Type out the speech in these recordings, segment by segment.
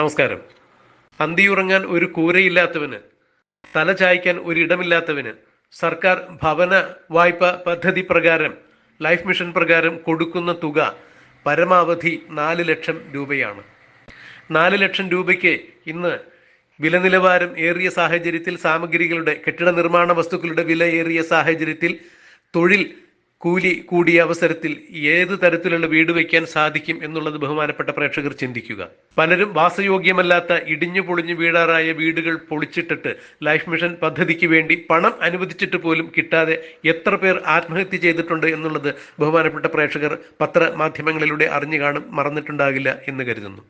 നമസ്കാരം. അന്തിയുറങ്ങാൻ ഒരു കൂരയില്ലാത്തവന് തല ചായ്ക്കാൻ ഒരിടമില്ലാത്തവന് സർക്കാർ ഭവന വായ്പ പദ്ധതി പ്രകാരം ലൈഫ് മിഷൻ പ്രകാരം കൊടുക്കുന്ന തുക പരമാവധി നാല് ലക്ഷം രൂപയാണ്. നാല് ലക്ഷം രൂപയ്ക്ക് ഇന്ന് വില നിലവാരം ഏറിയ സാഹചര്യത്തിൽ സാമഗ്രികളുടെ കെട്ടിട നിർമ്മാണ വസ്തുക്കളുടെ വില ഏറിയ സാഹചര്യത്തിൽ തൊഴിൽ കൂലി കൂടിയ അവസരത്തിൽ ഏത് തരത്തിലുള്ള വീട് വയ്ക്കാൻ സാധിക്കും എന്നുള്ളത് ബഹുമാനപ്പെട്ട പ്രേക്ഷകർ ചിന്തിക്കുക. പലരും വാസയോഗ്യമല്ലാത്ത ഇടിഞ്ഞു പൊളിഞ്ഞു വീടാറായ വീടുകൾ പൊളിച്ചിട്ടിട്ട് ലൈഫ് മിഷൻ പദ്ധതിക്ക് വേണ്ടി പണം അനുവദിച്ചിട്ട് പോലും കിട്ടാതെ എത്ര പേർ ആത്മഹത്യ ചെയ്തിട്ടുണ്ട് എന്നുള്ളത് ബഹുമാനപ്പെട്ട പ്രേക്ഷകർ പത്ര മാധ്യമങ്ങളിലൂടെ അറിഞ്ഞു കാണും മറന്നിട്ടുണ്ടാകില്ല എന്ന് കരുതുന്നു.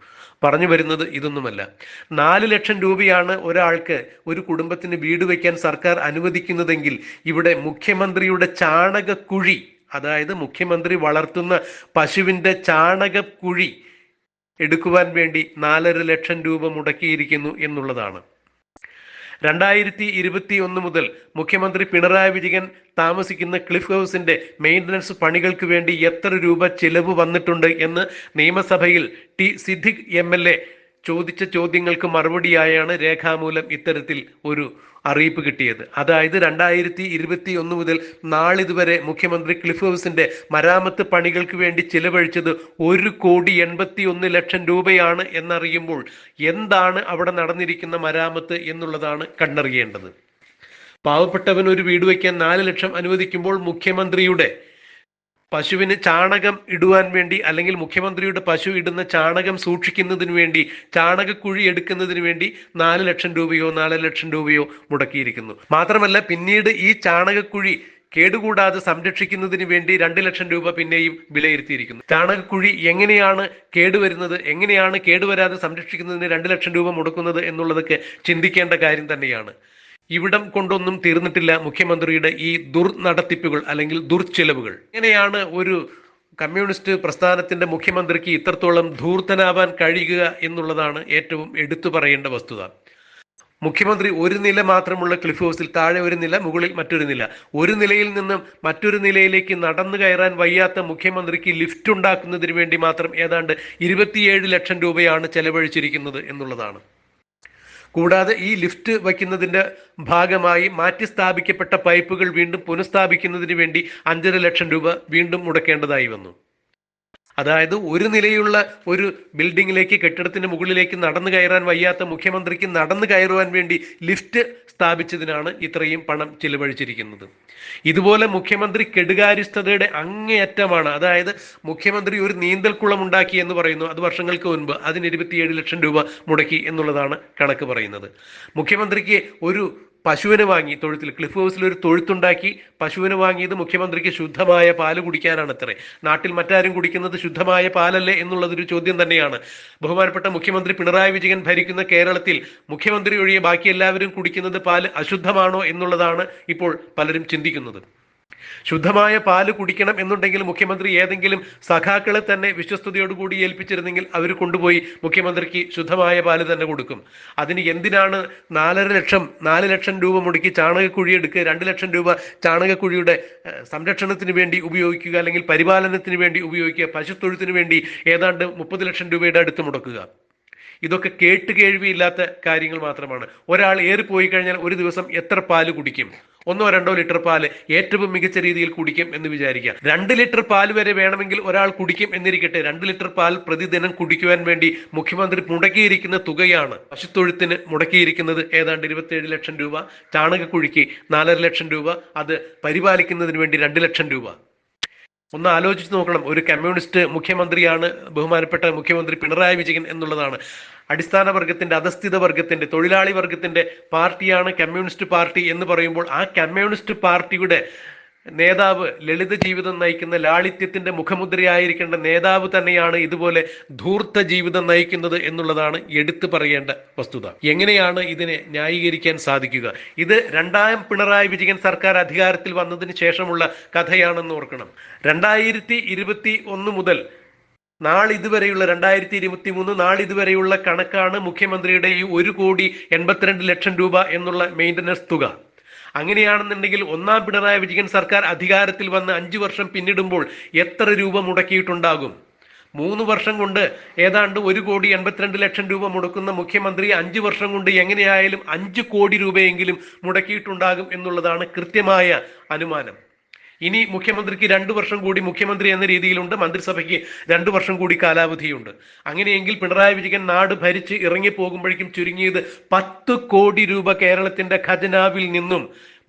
പറഞ്ഞു വരുന്നത് ഇതൊന്നുമല്ല. നാല് ലക്ഷം രൂപയാണ് ഒരാൾക്ക് ഒരു കുടുംബത്തിന് വീട് വയ്ക്കാൻ സർക്കാർ അനുവദിക്കുന്നതെങ്കിൽ ഇവിടെ മുഖ്യമന്ത്രിയുടെ ചാണകക്കുഴി അതായത് മുഖ്യമന്ത്രി വളർത്തുന്ന പശുവിന്റെ ചാണകക്കുഴി എടുക്കുവാൻ വേണ്ടി നാലര ലക്ഷം രൂപ മുടക്കിയിരിക്കുന്നു എന്നുള്ളതാണ്. രണ്ടായിരത്തി ഇരുപത്തി ഒന്ന് മുതൽ മുഖ്യമന്ത്രി പിണറായി വിജയൻ താമസിക്കുന്ന ക്ലിഫ് ഹൗസിന്റെ മെയിന്റനൻസ് പണികൾക്ക് വേണ്ടി എത്ര രൂപ ചിലവ് വന്നിട്ടുണ്ട് എന്ന് നിയമസഭയിൽ T Siddique M L A ചോദിച്ച ചോദ്യങ്ങൾക്ക് മറുപടിയായാണ് രേഖാമൂലം ഇത്തരത്തിൽ ഒരു അറിയിപ്പ് കിട്ടിയത്. അതായത് രണ്ടായിരത്തി ഇരുപത്തി ഒന്ന് മുതൽ നാളിതുവരെ മുഖ്യമന്ത്രി ക്ലിഫ് ഹൗസിന്റെ മരാമത്ത് പണികൾക്ക് വേണ്ടി ചിലവഴിച്ചത് ഒരു കോടി എൺപത്തി ഒന്ന് ലക്ഷം രൂപയാണ് എന്നറിയുമ്പോൾ എന്താണ് അവിടെ നടന്നിരിക്കുന്ന മരാമത്ത് എന്നുള്ളതാണ് കണ്ടറിയേണ്ടത്. പാവപ്പെട്ടവൻ ഒരു വീട് വയ്ക്കാൻ നാല് ലക്ഷം അനുവദിക്കുമ്പോൾ മുഖ്യമന്ത്രിയുടെ പശുവിന് ചാണകം ഇടുവാൻ വേണ്ടി അല്ലെങ്കിൽ മുഖ്യമന്ത്രിയുടെ പശു ഇടുന്ന ചാണകം സൂക്ഷിക്കുന്നതിന് വേണ്ടി ചാണകക്കുഴി എടുക്കുന്നതിന് വേണ്ടി നാല് ലക്ഷം രൂപയോ നാല് ലക്ഷം രൂപയോ മുടക്കിയിരിക്കുന്നു. മാത്രമല്ല പിന്നീട് ഈ ചാണകക്കുഴി കേടുകൂടാതെ സംരക്ഷിക്കുന്നതിന് വേണ്ടി രണ്ട് ലക്ഷം രൂപ പിന്നെയും വിലയിരുത്തിയിരിക്കുന്നു. ചാണകക്കുഴി എങ്ങനെയാണ് കേടുവരുന്നത് എങ്ങനെയാണ് കേടുവരാതെ സംരക്ഷിക്കുന്നതിന് രണ്ട് ലക്ഷം രൂപ മുടക്കുന്നത് എന്നുള്ളതൊക്കെ ചിന്തിക്കേണ്ട കാര്യം തന്നെയാണ്. ഇവിടം കൊണ്ടൊന്നും തീർന്നിട്ടില്ല മുഖ്യമന്ത്രിയുടെ ഈ ദുർനടത്തിപ്പുകൾ അല്ലെങ്കിൽ ദുർചെലവുകൾ എങ്ങനെയാണ് ഒരു കമ്മ്യൂണിസ്റ്റ് പ്രസ്ഥാനത്തിന്റെ മുഖ്യമന്ത്രിക്ക് ഇത്രത്തോളം ധൂർത്തനാവാൻ കഴിയുക എന്നുള്ളതാണ് ഏറ്റവും എടുത്തു പറയേണ്ട വസ്തുത. മുഖ്യമന്ത്രി ഒരു നില മാത്രമുള്ള ക്ലിഫ് ഹൗസിൽ താഴെ ഒരു നില മുകളിൽ മറ്റൊരു നില. ഒരു നിലയിൽ നിന്നും മറ്റൊരു നിലയിലേക്ക് നടന്നു കയറാൻ വയ്യാത്ത മുഖ്യമന്ത്രിക്ക് ലിഫ്റ്റ് ഉണ്ടാക്കുന്നതിന് വേണ്ടി മാത്രം ഏതാണ്ട് ഇരുപത്തിയേഴ് ലക്ഷം രൂപയാണ് ചെലവഴിച്ചിരിക്കുന്നത് എന്നുള്ളതാണ്. കൂടാതെ ഈ ലിഫ്റ്റ് വയ്ക്കുന്നതിന്റെ ഭാഗമായി മാറ്റി സ്ഥാപിക്കപ്പെട്ട പൈപ്പുകൾ വീണ്ടും പുനഃസ്ഥാപിക്കുന്നതിന് വേണ്ടി അഞ്ചര ലക്ഷം രൂപ വീണ്ടും മുടക്കേണ്ടതായി വന്നു. അതായത് ഒരു നിലയുള്ള ഒരു ബിൽഡിങ്ങിലേക്ക് കെട്ടിടത്തിന് മുകളിലേക്ക് നടന്നു കയറാൻ വയ്യാത്ത മുഖ്യമന്ത്രിക്ക് നടന്നു കയറുവാൻ വേണ്ടി ലിഫ്റ്റ് സ്ഥാപിച്ചതിനാണ് ഇത്രയും പണം ചിലവഴിച്ചിരിക്കുന്നത്. ഇതുപോലെ മുഖ്യമന്ത്രി കെടുകാര്യസ്ഥതയുടെ അങ്ങേയറ്റമാണ്. അതായത് മുഖ്യമന്ത്രി ഒരു നീന്തൽക്കുളം ഉണ്ടാക്കി എന്ന് പറയുന്നു അത് വർഷങ്ങൾക്ക് മുൻപ് അതിന് ഇരുപത്തിയേഴ് ലക്ഷം രൂപ മുടക്കി എന്നുള്ളതാണ് കണക്ക് പറയുന്നത്. മുഖ്യമന്ത്രിക്ക് ഒരു പശുവിനെ വാങ്ങി തൊഴുത്തിൽ ക്ലിഫ് ഹൗസിൽ ഒരു തൊഴുത്തുണ്ടാക്കി പശുവിനെ വാങ്ങിയത് മുഖ്യമന്ത്രിക്ക് ശുദ്ധമായ പാൽ കുടിക്കാനാണ് അത്രേ നാട്ടിൽ മറ്റാരും കുടിക്കുന്നത് ശുദ്ധമായ പാലല്ലേ എന്നുള്ളതൊരു ചോദ്യം തന്നെയാണ്. ബഹുമാനപ്പെട്ട മുഖ്യമന്ത്രി പിണറായി വിജയൻ ഭരിക്കുന്ന കേരളത്തിൽ മുഖ്യമന്ത്രി ഒഴികെ ബാക്കി എല്ലാവരും കുടിക്കുന്നത് പാൽ അശുദ്ധമാണോ എന്നുള്ളതാണ് ഇപ്പോൾ പലരും ചിന്തിക്കുന്നത്. ശുദ്ധമായ പാൽ കുടിക്കണം എന്നുണ്ടെങ്കിൽ മുഖ്യമന്ത്രി ഏതെങ്കിലും സഖാക്കളെ തന്നെ വിശ്വസ്തയോടുകൂടി ഏൽപ്പിച്ചിരുന്നെങ്കിൽ അവർ കൊണ്ടുപോയി മുഖ്യമന്ത്രിക്ക് ശുദ്ധമായ പാൽ തന്നെ കൊടുക്കും. അതിന് എന്തിനാണ് നാലര ലക്ഷം നാല് ലക്ഷം രൂപ മുടക്കി ചാണകക്കുഴി എടുക്കുക രണ്ട് ലക്ഷം രൂപ ചാണകക്കുഴിയുടെ സംരക്ഷണത്തിന് വേണ്ടി ഉപയോഗിക്കുക അല്ലെങ്കിൽ പരിപാലനത്തിന് വേണ്ടി ഉപയോഗിക്കുക പശുത്തൊഴുത്തിന് വേണ്ടി ഏതാണ്ട് മുപ്പത് ലക്ഷം രൂപയുടെ അടുത്ത് മുടക്കുക. ഇതൊക്കെ കേട്ട് കേൾവിയില്ലാത്ത കാര്യങ്ങൾ മാത്രമാണ്. ഒരാൾ ഏറിപ്പോയി കഴിഞ്ഞാൽ ഒരു ദിവസം എത്ര പാൽ കുടിക്കും? ഒന്നോ രണ്ടോ ലിറ്റർ പാൽ ഏറ്റവും മികച്ച രീതിയിൽ കുടിക്കും എന്ന് വിചാരിക്കുക. രണ്ട് ലിറ്റർ പാൽ വരെ വേണമെങ്കിൽ ഒരാൾ കുടിക്കും എന്നിരിക്കട്ടെ. രണ്ട് ലിറ്റർ പാൽ പ്രതിദിനം കുടിക്കുവാൻ വേണ്ടി മുഖ്യമന്ത്രി മുടക്കിയിരിക്കുന്ന തുകയാണ്. പശുത്തൊഴുത്തിന് മുടക്കിയിരിക്കുന്നത് ഏതാണ്ട് ഇരുപത്തിയേഴ് ലക്ഷം രൂപ. ചാണകക്കുഴിക്ക് നാലര ലക്ഷം രൂപ. അത് പരിപാലിക്കുന്നതിന് വേണ്ടി രണ്ട് ലക്ഷം രൂപ. ഒന്ന് ആലോചിച്ച് നോക്കണം. ഒരു കമ്മ്യൂണിസ്റ്റ് മുഖ്യമന്ത്രിയാണ് ബഹുമാനപ്പെട്ട മുഖ്യമന്ത്രി പിണറായി വിജയൻ എന്നുള്ളതാണ്. അടിസ്ഥാന വർഗത്തിന്റെ അധസ്ഥിത വർഗത്തിന്റെ തൊഴിലാളി വർഗത്തിന്റെ പാർട്ടിയാണ് കമ്മ്യൂണിസ്റ്റ് പാർട്ടി എന്ന് പറയുമ്പോൾ ആ കമ്മ്യൂണിസ്റ്റ് പാർട്ടിയുടെ നേതാവ് ലളിത ജീവിതം നയിക്കുന്ന ലാളിത്യത്തിന്റെ മുഖമുദ്രയായിരിക്കേണ്ട നേതാവ് തന്നെയാണ് ഇതുപോലെ ധൂർത്ത ജീവിതം നയിക്കുന്നത് എന്നുള്ളതാണ് എടുത്തു പറയേണ്ട വസ്തുത. എങ്ങനെയാണ് ഇതിനെ ന്യായീകരിക്കാൻ സാധിക്കുക? ഇത് രണ്ടാം പിണറായി വിജയൻ സർക്കാർ അധികാരത്തിൽ വന്നതിന് ശേഷമുള്ള കഥയാണെന്ന് ഓർക്കണം. രണ്ടായിരത്തി ഇരുപത്തി ഒന്ന് മുതൽ നാളിതുവരെയുള്ള രണ്ടായിരത്തി ഇരുപത്തി മൂന്ന് നാളിതുവരെയുള്ള കണക്കാണ് മുഖ്യമന്ത്രിയുടെ ഈ ഒരു കോടി എൺപത്തിരണ്ട് ലക്ഷം രൂപ എന്നുള്ള മെയിന്റനൻസ് തുക. അങ്ങനെയാണെന്നുണ്ടെങ്കിൽ ഒന്നാം പിണറായി വിജയൻ സർക്കാർ അധികാരത്തിൽ വന്ന് അഞ്ചു വർഷം പിന്നിടുമ്പോൾ എത്ര രൂപ മുടക്കിയിട്ടുണ്ടാകും? മൂന്ന് വർഷം കൊണ്ട് ഏതാണ്ട് ഒരു കോടി എൺപത്തിരണ്ട് ലക്ഷം രൂപ മുടക്കുന്ന മുഖ്യമന്ത്രി അഞ്ച് വർഷം കൊണ്ട് എങ്ങനെയായാലും അഞ്ച് കോടി രൂപയെങ്കിലും മുടക്കിയിട്ടുണ്ടാകും എന്നുള്ളതാണ് കൃത്യമായ അനുമാനം. ഇനി മുഖ്യമന്ത്രിക്ക് രണ്ടു വർഷം കൂടി മുഖ്യമന്ത്രി എന്ന രീതിയിലുണ്ട്. മന്ത്രിസഭയ്ക്ക് രണ്ടു വർഷം കൂടി കാലാവധിയുണ്ട്. അങ്ങനെയെങ്കിൽ പിണറായി വിജയൻ നാട് ഭരിച്ച് ഇറങ്ങിപ്പോകുമ്പോഴേക്കും ചുരുങ്ങിയത് പത്ത് കോടി രൂപ കേരളത്തിന്റെ ഖജനാവിൽ നിന്നും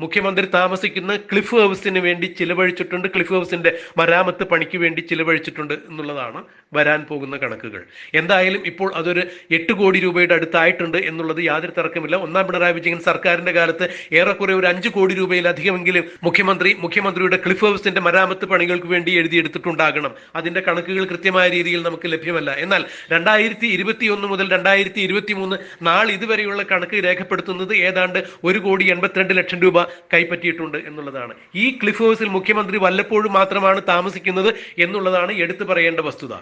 മുഖ്യമന്ത്രി താമസിക്കുന്ന ക്ലിഫ് ഹൗസിന് വേണ്ടി ചിലവഴിച്ചിട്ടുണ്ട്. ക്ലിഫ് ഹൗസിന്റെ മരാമത്ത് പണിക്ക് വേണ്ടി ചിലവഴിച്ചിട്ടുണ്ട് എന്നുള്ളതാണ് വരാൻ പോകുന്ന കണക്കുകൾ. എന്തായാലും ഇപ്പോൾ അതൊരു എട്ട് കോടി രൂപയുടെ അടുത്തായിട്ടുണ്ട് എന്നുള്ളത് യാതൊരു തർക്കമില്ല. ഒന്നാം പിണറായി വിജയൻ സർക്കാരിന്റെ കാലത്ത് ഏറെക്കുറെ ഒരു അഞ്ച് കോടി രൂപയിലധികമെങ്കിലും മുഖ്യമന്ത്രി മുഖ്യമന്ത്രിയുടെ ക്ലിഫ് ഹൗസിന്റെ മരാമത്ത് പണികൾക്ക് വേണ്ടി എഴുതിയെടുത്തിട്ടുണ്ടാകണം. അതിന്റെ കണക്കുകൾ കൃത്യമായ രീതിയിൽ നമുക്ക് ലഭ്യമല്ല. എന്നാൽ രണ്ടായിരത്തി ഇരുപത്തി ഒന്ന് മുതൽ രണ്ടായിരത്തി ഇരുപത്തി മൂന്ന് നാളിതുവരെയുള്ള കണക്ക് രേഖപ്പെടുത്തുന്നത് ഏതാണ്ട് ഒരു കോടി എൺപത്തിരണ്ട് ലക്ഷം രൂപ കൈപ്പറ്റിയിട്ടുണ്ട് എന്നുള്ളതാണ്. ഈ ക്ലിഫ് ഹൗസിൽ മുഖ്യമന്ത്രി വല്ലപ്പോഴും മാത്രമാണ് താമസിക്കുന്നത് എന്നുള്ളതാണ് എടുത്തു പറയേണ്ട വസ്തുത.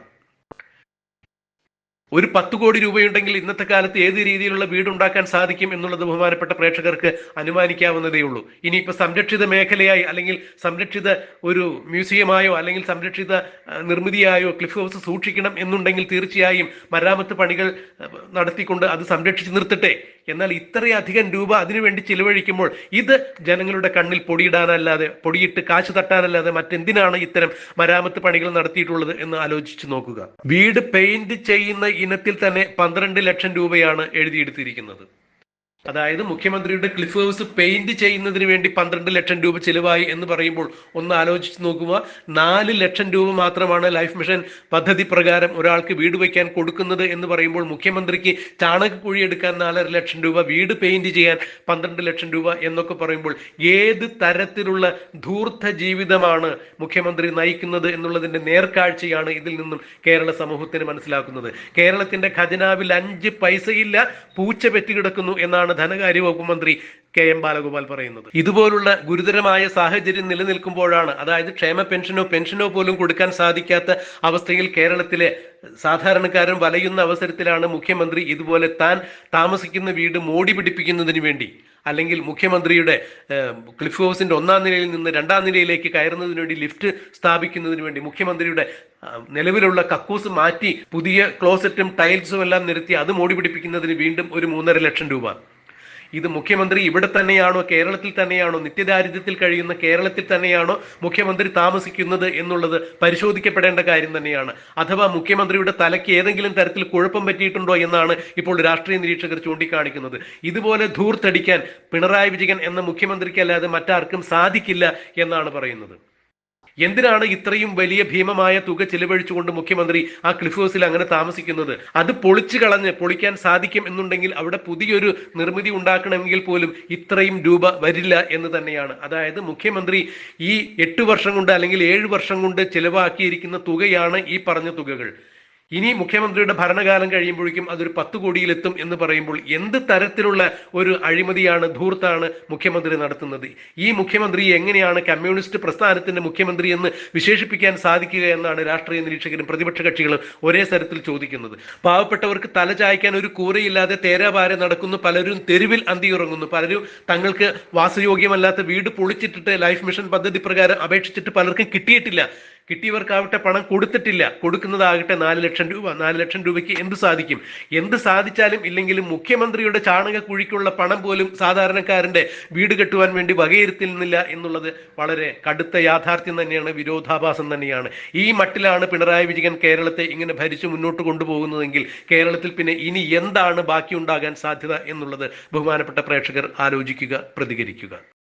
ഒരു പത്ത് കോടി രൂപയുണ്ടെങ്കിൽ ഇന്നത്തെ കാലത്ത് ഏത് രീതിയിലുള്ള വീടുണ്ടാക്കാൻ സാധിക്കും എന്നുള്ളത് ബഹുമാനപ്പെട്ട പ്രേക്ഷകർക്ക് അനുമാനിക്കാവുന്നതേ ഉള്ളൂ. ഇനിയിപ്പോൾ സംരക്ഷിത മേഖലയായി അല്ലെങ്കിൽ സംരക്ഷിത ഒരു മ്യൂസിയമായോ അല്ലെങ്കിൽ സംരക്ഷിത നിർമ്മിതിയായോ ക്ലിഫ് ഹൗസ് സൂക്ഷിക്കണം എന്നുണ്ടെങ്കിൽ തീർച്ചയായും മരാമത്ത് പണികൾ നടത്തിക്കൊണ്ട് അത് സംരക്ഷിച്ച് നിർത്തട്ടെ. എന്നാൽ ഇത്രയധികം രൂപ അതിനുവേണ്ടി ചിലവഴിക്കുമ്പോൾ ഇത് ജനങ്ങളുടെ കണ്ണിൽ പൊടിയിടാനല്ലാതെ പൊടിയിട്ട് കാശ് തട്ടാനല്ലാതെ മറ്റെന്തിനാണ് ഇത്തരം മരാമത്ത് പണികൾ നടത്തിയിട്ടുള്ളത് എന്ന് ആലോചിച്ച് നോക്കുക. വീട് പെയിന്റ് ചെയ്യുന്ന ഇനത്തിൽ തന്നെ പന്ത്രണ്ട് ലക്ഷം രൂപയാണ് എഴുതിയെടുത്തിരിക്കുന്നത് അതായത് മുഖ്യമന്ത്രിയുടെ ക്ലിഫ് ഹൗസ് പെയിന്റ് ചെയ്യുന്നതിന് വേണ്ടി പന്ത്രണ്ട് ലക്ഷം രൂപ ചിലവായി എന്ന് പറയുമ്പോൾ ഒന്ന് ആലോചിച്ച് നോക്കുക. നാല് ലക്ഷം രൂപ മാത്രമാണ് ലൈഫ് മിഷൻ പദ്ധതി പ്രകാരം ഒരാൾക്ക് വീട് വയ്ക്കാൻ കൊടുക്കുന്നത് എന്ന് പറയുമ്പോൾ മുഖ്യമന്ത്രിക്ക് ചാണകക്കുഴി എടുക്കാൻ നാലര ലക്ഷം രൂപ വീട് പെയിന്റ് ചെയ്യാൻ പന്ത്രണ്ട് ലക്ഷം രൂപ എന്നൊക്കെ പറയുമ്പോൾ ഏത് തരത്തിലുള്ള ധൂർത്ത ജീവിതമാണ് മുഖ്യമന്ത്രി നയിക്കുന്നത് എന്നുള്ളതിന്റെ നേർക്കാഴ്ചയാണ് ഇതിൽ നിന്നും കേരള സമൂഹത്തിന് മനസ്സിലാക്കുന്നത്. കേരളത്തിന്റെ ഖജനാവിൽ അഞ്ച് പൈസയില്ല പൂച്ച പെറ്റി കിടക്കുന്നു എന്നാണ് ധനകാര്യ വകുപ്പ് മന്ത്രി കെ എം ബാലഗോപാൽ പറയുന്നത്. ഇതുപോലുള്ള ഗുരുതരമായ സാഹചര്യം നിലനിൽക്കുമ്പോഴാണ് അതായത് ക്ഷേമ പെൻഷനോ പെൻഷനോ പോലും കൊടുക്കാൻ സാധിക്കാത്ത അവസ്ഥയിൽ കേരളത്തിലെ സാധാരണക്കാരൻ വലയുന്ന അവസരത്തിലാണ് മുഖ്യമന്ത്രി ഇതുപോലെ താൻ താമസിക്കുന്ന വീട് മോടി പിടിപ്പിക്കുന്നതിന് വേണ്ടി അല്ലെങ്കിൽ മുഖ്യമന്ത്രിയുടെ ക്ലിഫ് ഹൗസിന്റെ ഒന്നാം നിലയിൽ നിന്ന് രണ്ടാം നിലയിലേക്ക് കയറുന്നതിന് വേണ്ടി ലിഫ്റ്റ് സ്ഥാപിക്കുന്നതിന് വേണ്ടി മുഖ്യമന്ത്രിയുടെ നിലവിലുള്ള കക്കൂസ് മാറ്റി പുതിയ ക്ലോസറ്റും ടൈൽസും എല്ലാം നിരത്തി അത് മോടി പിടിപ്പിക്കുന്നതിന് വീണ്ടും ഒരു മൂന്നര ലക്ഷം രൂപ. ഇത് മുഖ്യമന്ത്രി ഇവിടെ തന്നെയാണോ കേരളത്തിൽ തന്നെയാണോ നിത്യദാരിദ്ര്യത്തിൽ കഴിയുന്ന കേരളത്തിൽ തന്നെയാണോ മുഖ്യമന്ത്രി താമസിക്കുന്നത് എന്നുള്ളത് പരിശോധിക്കപ്പെടേണ്ട കാര്യം തന്നെയാണ്. അഥവാ മുഖ്യമന്ത്രിയുടെ തലയ്ക്ക് ഏതെങ്കിലും തരത്തിൽ കുഴപ്പം പറ്റിയിട്ടുണ്ടോ എന്നാണ് ഇപ്പോൾ രാഷ്ട്രീയ നിരീക്ഷകർ ചൂണ്ടിക്കാണിക്കുന്നത്. ഇതുപോലെ ധൂർത്തടിക്കാൻ പിണറായി വിജയൻ എന്ന മുഖ്യമന്ത്രിക്കല്ലാതെ മറ്റാർക്കും സാധിക്കില്ല എന്നാണ് പറയുന്നത്. എന്തിനാണ് ഇത്രയും വലിയ ഭീമമായ തുക ചിലവഴിച്ചുകൊണ്ട് മുഖ്യമന്ത്രി ആ ക്ലിഫ് ഹൗസിൽ അങ്ങനെ താമസിക്കുന്നത്? അത് പൊളിച്ചു കളഞ്ഞ് പൊളിക്കാൻ സാധിക്കും എന്നുണ്ടെങ്കിൽ അവിടെ പുതിയൊരു നിർമ്മിതി ഉണ്ടാക്കണമെങ്കിൽ പോലും ഇത്രയും രൂപ വരില്ല എന്ന് തന്നെയാണ്. അതായത് മുഖ്യമന്ത്രി ഈ എട്ട് വർഷം കൊണ്ട് അല്ലെങ്കിൽ ഏഴ് വർഷം കൊണ്ട് ചിലവാക്കിയിരിക്കുന്ന തുകയാണ് ഈ പറഞ്ഞ തുകകൾ. ഇനി മുഖ്യമന്ത്രിയുടെ ഭരണകാലം കഴിയുമ്പോഴേക്കും അതൊരു പത്ത് കോടിയിലെത്തും എന്ന് പറയുമ്പോൾ എന്ത് തരത്തിലുള്ള ഒരു അഴിമതിയാണ് ധൂർത്താണ് മുഖ്യമന്ത്രി നടത്തുന്നത്? ഈ മുഖ്യമന്ത്രി എങ്ങനെയാണ് കമ്മ്യൂണിസ്റ്റ് പ്രസ്ഥാനത്തിന്റെ മുഖ്യമന്ത്രി എന്ന് വിശേഷിപ്പിക്കാൻ സാധിക്കുക എന്നാണ് രാഷ്ട്രീയ നിരീക്ഷകരും പ്രതിപക്ഷ കക്ഷികളും ഒരേ തരത്തിൽ ചോദിക്കുന്നത്. പാവപ്പെട്ടവർക്ക് തല ചായ്ക്കാൻ ഒരു കൂരയില്ലാതെ തേരാപാര നടക്കുന്നു പലരും തെരുവിൽ അന്തിയുറങ്ങുന്നു പലരും തങ്ങൾക്ക് വാസയോഗ്യമല്ലാത്ത വീട് പൊളിച്ചിട്ടിട്ട് ലൈഫ് മിഷൻ പദ്ധതി പ്രകാരം അപേക്ഷിച്ചിട്ട് പലർക്കും കിട്ടിയിട്ടില്ല. കിട്ടിയവർക്കാവട്ടെ പണം കൊടുത്തിട്ടില്ല. കൊടുക്കുന്നതാകട്ടെ നാല് ലക്ഷം രൂപ നാല് ലക്ഷം രൂപയ്ക്ക് എന്ത് സാധിക്കും? എന്ത് സാധിച്ചാലും ഇല്ലെങ്കിലും മുഖ്യമന്ത്രിയുടെ ചാണകക്കുഴിക്കുള്ള പണം പോലും സാധാരണക്കാരന്റെ വീട് കെട്ടുവാൻ വേണ്ടി വകയിരുത്തുന്നില്ല എന്നുള്ളത് വളരെ കടുത്ത യാഥാർത്ഥ്യം തന്നെയാണ് വിരോധാഭാസം തന്നെയാണ്. ഈ മട്ടിലാണ് പിണറായി വിജയൻ കേരളത്തെ ഇങ്ങനെ ഭരിച്ചു മുന്നോട്ട് കൊണ്ടുപോകുന്നതെങ്കിൽ കേരളത്തിൽ പിന്നെ ഇനി എന്താണ് ബാക്കിയുണ്ടാകാൻ സാധ്യത എന്നുള്ളത് ബഹുമാനപ്പെട്ട പ്രേക്ഷകർ ആലോചിക്കുക പ്രതികരിക്കുക.